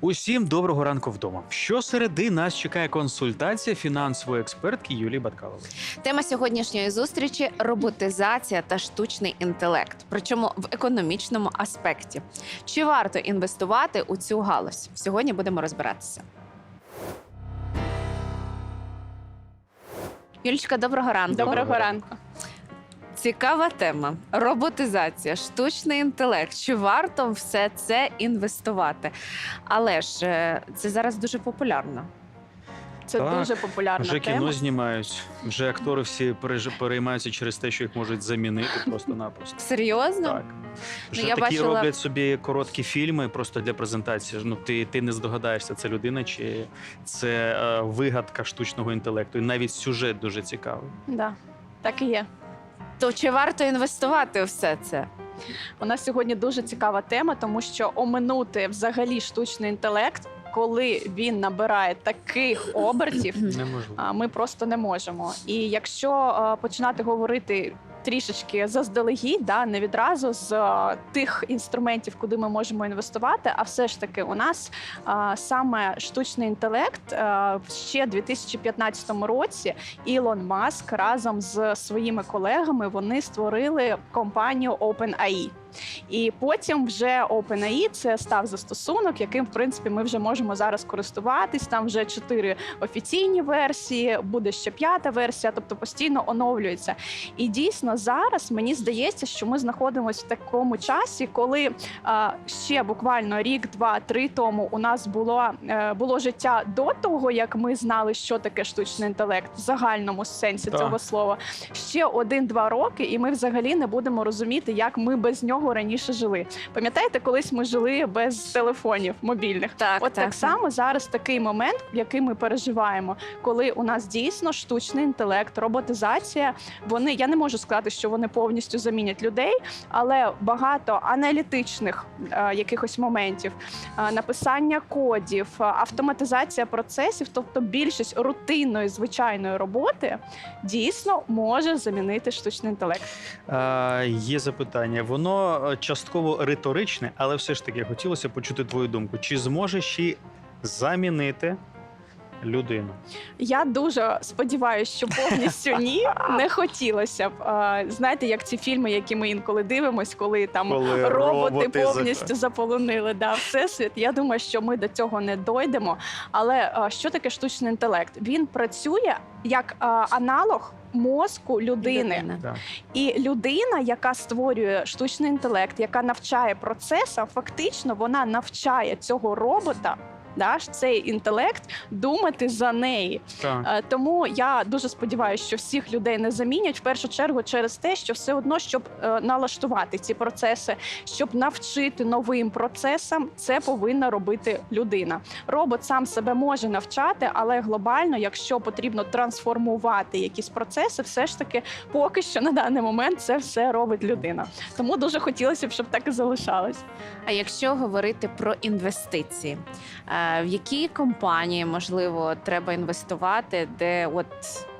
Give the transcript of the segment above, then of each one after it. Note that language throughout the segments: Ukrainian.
Усім доброго ранку вдома. Щосереди нас чекає консультація фінансової експертки Юлії Баткалової. Тема сьогоднішньої зустрічі роботизація та штучний інтелект, причому в економічному аспекті. Чи варто інвестувати у цю галузь? Сьогодні будемо розбиратися. Юлічка, доброго ранку. Доброго ранку. Цікава тема. Роботизація, штучний інтелект. Чи варто все це інвестувати? Але ж е, це зараз дуже популярно. Це Так, дуже популярна Вже тема. кіно знімають, вже актори всі переймаються через те, що їх можуть замінити просто-напросто. Серйозно? Так. Вже Ну, я такі бачила- роблять собі короткі фільми просто для презентації. Ну ти, ти не здогадаєшся, це людина чи це е, вигадка штучного інтелекту. І навіть сюжет дуже цікавий. Да, так і є. То чи варто інвестувати у все це? У нас сьогодні дуже цікава тема, тому що оминути взагалі штучний інтелект, коли він набирає таких обертів, Неможливо. а, ми просто не можемо. І якщо а, починати говорити. Трішечки заздалегідь, да, не відразу з а, тих інструментів, куди ми можемо інвестувати. А все ж таки, у нас а, саме штучний інтелект а, ще 2015 році Ілон Маск разом з своїми колегами вони створили компанію OpenAI. І потім вже OpenAI це став застосунок, яким в принципі ми вже можемо зараз користуватись. Там вже чотири офіційні версії, буде ще п'ята версія, тобто постійно оновлюється. І дійсно зараз мені здається, що ми знаходимося в такому часі, коли а, ще буквально рік, два, три тому у нас було, е, було життя до того, як ми знали, що таке штучний інтелект в загальному сенсі Так. цього слова. Ще один-два роки, і ми взагалі не будемо розуміти, як ми без нього раніше жили. Пам'ятаєте, колись ми жили без телефонів мобільних? Так, От так само зараз такий момент, який ми переживаємо, коли у нас дійсно штучний інтелект, роботизація. Вони я не можу сказати, що вони повністю замінять людей, але багато аналітичних е, якихось моментів, е, написання кодів, е, автоматизація процесів, тобто більшість рутинної звичайної роботи, дійсно може замінити штучний інтелект. Е, є запитання. Воно частково риторичне, але все ж таки хотілося почути твою думку. Чи зможе ще замінити людину? Я дуже сподіваюся, що повністю ні, не хотілося б. А, Знаєте, як ці фільми, які ми інколи дивимось, коли там Коли роботи, роботи за- повністю заполонили да, всесвіт. Я думаю, що ми до цього не дойдемо. Але а, що таке штучний інтелект? Він працює як а, аналог. Мозку людини Людина. Так. і людина, яка створює штучний інтелект, яка навчає процесам, фактично вона навчає цього робота, да, ж цей інтелект думати за неї. Так. Е, Тому я дуже сподіваюся, що всіх людей не замінять в першу чергу через те, що все одно, щоб е, налаштувати ці процеси, щоб навчити новим процесам, це повинна робити людина. Робот сам себе може навчати, але глобально, якщо потрібно трансформувати якісь процеси, все ж таки поки що на даний момент це все робить людина. Тому дуже хотілося б, щоб так і залишалось. А якщо говорити про інвестиції, е, в які компанії можливо треба інвестувати, де от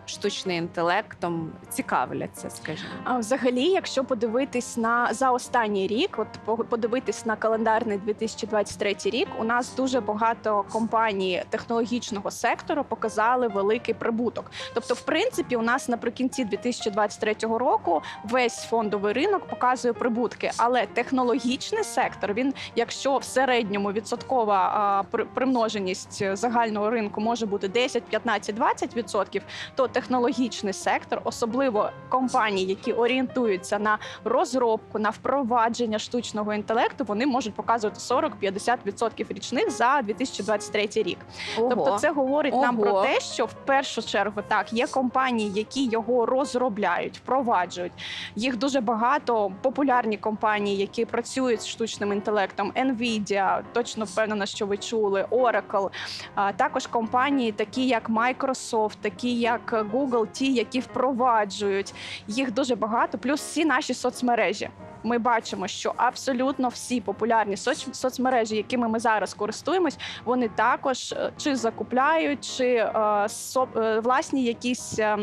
штучним інтелектом цікавляться, скажімо? А взагалі, якщо подивитись на за останній рік, от по- подивитись на календарний 2023 рік, у нас дуже багато компаній технологічного сектору показали великий прибуток. Тобто, в принципі, у нас наприкінці 2023 року весь фондовий ринок показує прибутки, але технологічний сектор він, якщо в середньому відсоткова а, при- примноженість загального ринку може бути 10, 15, 20 відсотків, то технологічний сектор, особливо компанії, які орієнтуються на розробку, на впровадження штучного інтелекту, вони можуть показувати 40-50% річних за 2023 рік. Тобто, це говорить нам про те, що в першу чергу так є компанії, які його розробляють, впроваджують. Їх дуже багато популярні компанії, які працюють з штучним інтелектом. Nvidia, точно впевнена, що ви чули, Oracle, а також компанії, такі як Microsoft, такі як Google, ті, які впроваджують. Їх дуже багато, плюс всі наші соцмережі. Ми бачимо, що абсолютно всі популярні соц- соцмережі, якими ми зараз користуємось, вони також е, чи закупляють, чи е, со- е, власні якісь. е,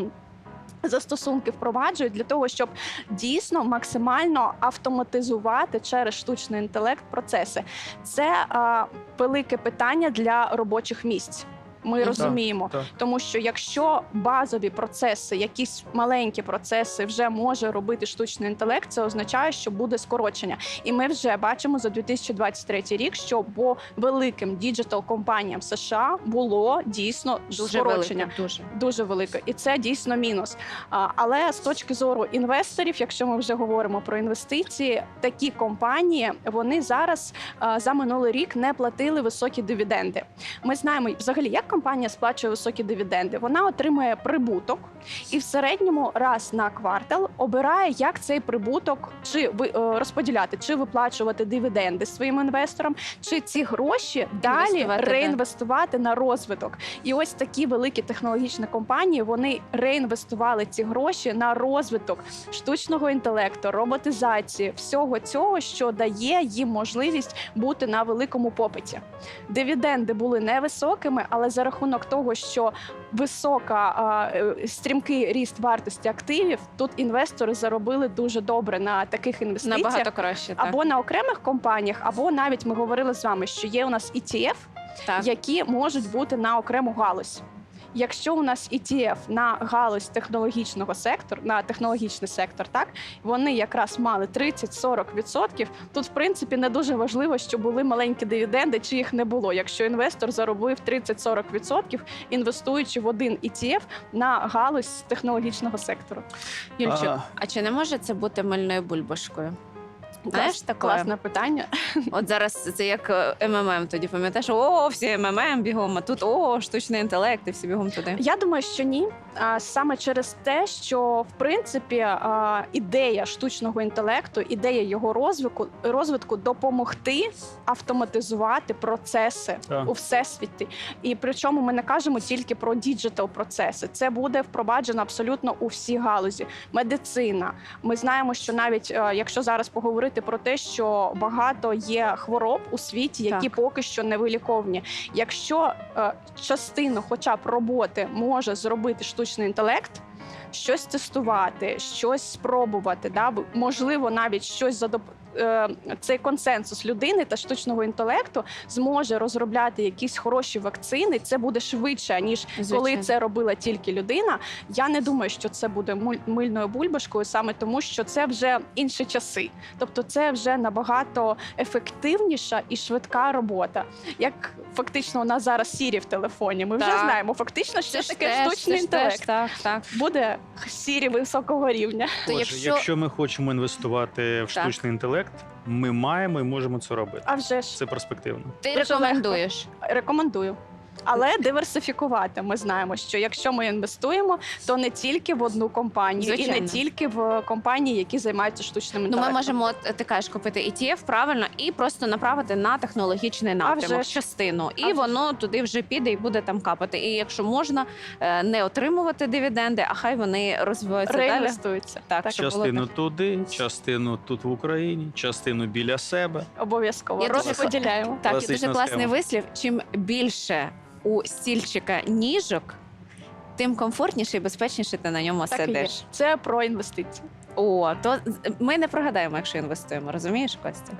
Застосунки впроваджують для того, щоб дійсно максимально автоматизувати через штучний інтелект процеси. Це а, велике питання для робочих місць. Ми Мгм. розуміємо, Так. тому що якщо базові процеси, якісь маленькі процеси вже може робити штучний інтелект, це означає, що буде скорочення. І ми вже бачимо за 2023 рік, що по великим діджитал компаніям США було дійсно Дуже скорочення велике, дуже. дуже велике, і це дійсно мінус. Але з точки зору інвесторів, якщо ми вже говоримо про інвестиції, такі компанії вони зараз за минулий рік не платили високі дивіденди. Ми знаємо взагалі, як компанія сплачує високі дивіденди. Вона отримує прибуток і в середньому раз на квартал обирає, як цей прибуток чи е, розподіляти, чи виплачувати дивіденди своїм інвесторам, чи ці гроші далі Інвестувати, да. реінвестувати на розвиток. І ось такі великі технологічні компанії вони реінвестували ці гроші на розвиток штучного інтелекту, роботизації, всього цього, що дає їм можливість бути на великому попиті. Дивіденди були невисокими, але за рахунок того, що висока е, стрімкий ріст вартості активів, тут інвестори заробили дуже добре на таких інвестиціях. Набагато краще. Так. Або на окремих компаніях, або навіть ми говорили з вами, що є у нас ETF, так. які можуть бути на окрему галузь. Якщо у нас ETF на галузь технологічного сектору, на технологічний сектор, так вони якраз мали 30-40%, Тут, в принципі, не дуже важливо, що були маленькі дивіденди, чи їх не було. Якщо інвестор заробив 30-40%, інвестуючи в один ETF на галузь технологічного сектору. Юльчик, А. а чи не може це бути мильною бульбашкою? Знаєш таке? класне питання. От зараз це як е, МММ тоді пам'ятаєш, о, всі МММ бігом, а тут о, штучний інтелект, і всі бігом туди. Я думаю, що ні. А саме через те, що в принципі а, ідея штучного інтелекту, ідея його розвитку розвитку допомогти автоматизувати процеси Так. у всесвіті. І причому ми не кажемо тільки про діджитал процеси. Це буде впроваджено абсолютно у всі галузі. Медицина. Ми знаємо, що навіть е, якщо зараз поговорити про те, що багато є хвороб у світі, які Так. поки що не виліковні. Якщо е, частину, хоча б роботи, може зробити штучний інтелект. Щось тестувати, щось спробувати, да можливо, навіть щось за доп... е, цей консенсус людини та штучного інтелекту зможе розробляти якісь хороші вакцини. Це буде швидше ніж коли це робила тільки людина. Я не думаю, що це буде мильною бульбашкою, саме тому, що це вже інші часи. Тобто, це вже набагато ефективніша і швидка робота. Як фактично у нас зараз Сірі в телефоні. Ми вже Так. знаємо фактично, що Це таке теж, штучний це ж теж, інтелект. так, так. Буде Сірі високого рівня. То Отже, якщо- якщо... ми хочемо інвестувати в Так. штучний інтелект, ми маємо і можемо це робити. А вже ж Це перспективно. Ти рекомендуєш. рекомендую. Але диверсифікувати. Ми знаємо, що якщо ми інвестуємо, то не тільки в одну компанію, і не тільки в компанії, які займаються штучним Ну, ми можемо, от, ти кажеш, купити ETF правильно і просто направити на технологічний напрямок вже частину, А і вже воно туди вже піде і буде там капати. І якщо можна е, не отримувати дивіденди, а хай вони розвиваються далі. реінвестуються. Так, Так, було Частину так. туди, частину тут в Україні, частину біля себе. Обов'язково розподіляємо. Так, і дуже класний вислів. Чим більше у стільчика ніжок, тим комфортніше і безпечніше ти на ньому Так і є. сидиш. Це про інвестиції. О, то ми не прогадаємо, якщо інвестуємо, розумієш, Костя?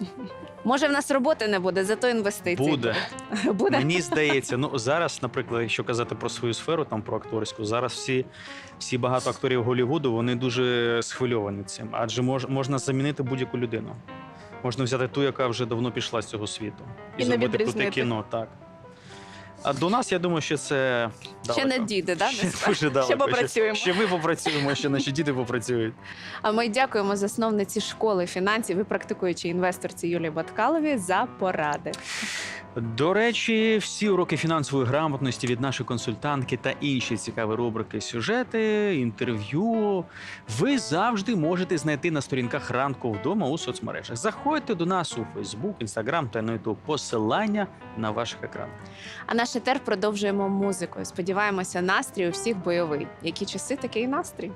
Може, в нас роботи не буде, зато інвестиції. Буде. буде. Мені здається, ну зараз, наприклад, якщо казати про свою сферу, там про акторську, зараз всі, всі багато акторів Голлівуду, вони дуже схвильовані цим, адже мож, можна замінити будь-яку людину. Можна взяти ту, яка вже давно пішла з цього світу, і, І не зробити круте відрізнити. кіно. Так. А до нас, я думаю, що це Ще не далеко. діти, да? Ще дуже далеко. Ще попрацюємо. Ще, ще ми попрацюємо, ще наші діти попрацюють. А ми дякуємо засновниці школи фінансів і практикуючій інвесторці Юлії Баткалові за поради. До речі, всі уроки фінансової грамотності від нашої консультантки та інші цікаві рубрики, сюжети, інтерв'ю. Ви завжди можете знайти на сторінках ранку вдома у соцмережах. Заходьте до нас у Фейсбук, Інстаграм та на Ютуб. Посилання на ваших екранах. А наш етер продовжуємо музикою. Сподіваємося, настрій у всіх бойовий. Які часи, такий настрій.